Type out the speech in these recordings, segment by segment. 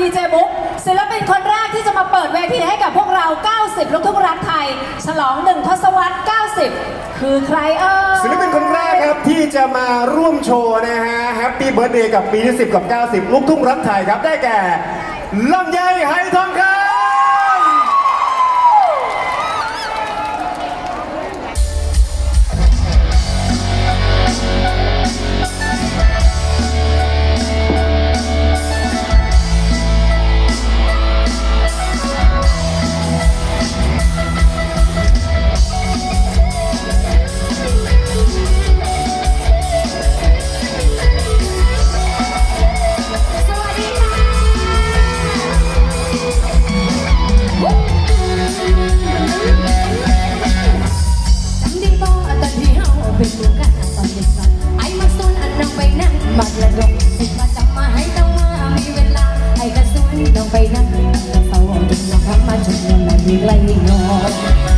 ดีเจบุ๊กศิลปินคนแรกที่จะมาเปิดเวทีให้กับพวกเรา 90 ลูกทุ่งรักไทย ฉลองหนึ่งทศวรรษ 90 คือใครเอ่ยศิลปินคนแรกครับที่จะมาร่วมโชว์นะฮะแฮปปี้เบิร์ดเดย์กับปีที่ 10 กับ 90 ลูกทุ่งรักไทยครับได้แก่ลำไยไหทอง มีไกลนอน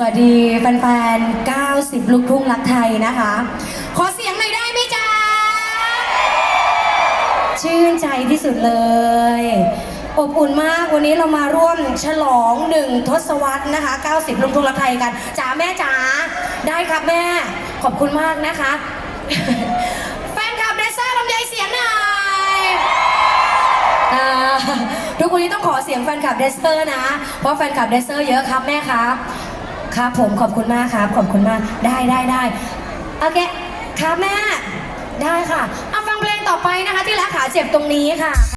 สวัสดีแฟนๆ 90 ลูกทุ่งรักไทยนะคะ ขอเสียงหน่อยได้ไหมจ๊ะ ชื่นใจที่สุดเลย อบอุ่นมากวันนี้เรามาร่วมฉลองหนึ่งทศวรรษนะคะ 90 ลูกทุ่งรักไทยกันจ๋าแม่จ๋าได้ครับแม่ ขอบคุณมากนะคะ แฟนคลับเดซ่าลำไยเสียงหน่อยทุกคนนี้ต้องขอเสียงแฟนคลับเดสเตอร์นะ เพราะแฟนคลับเดสเตอร์เยอะครับแม่ครับ ครับผมขอบคุณมากครับ ขอบคุณมากได้ได้ได้โอเคครับแม่ ได้ค่ะเอาฟังเพลงต่อไปนะคะ ที่รักขาเจ็บตรงนี้ค่ะ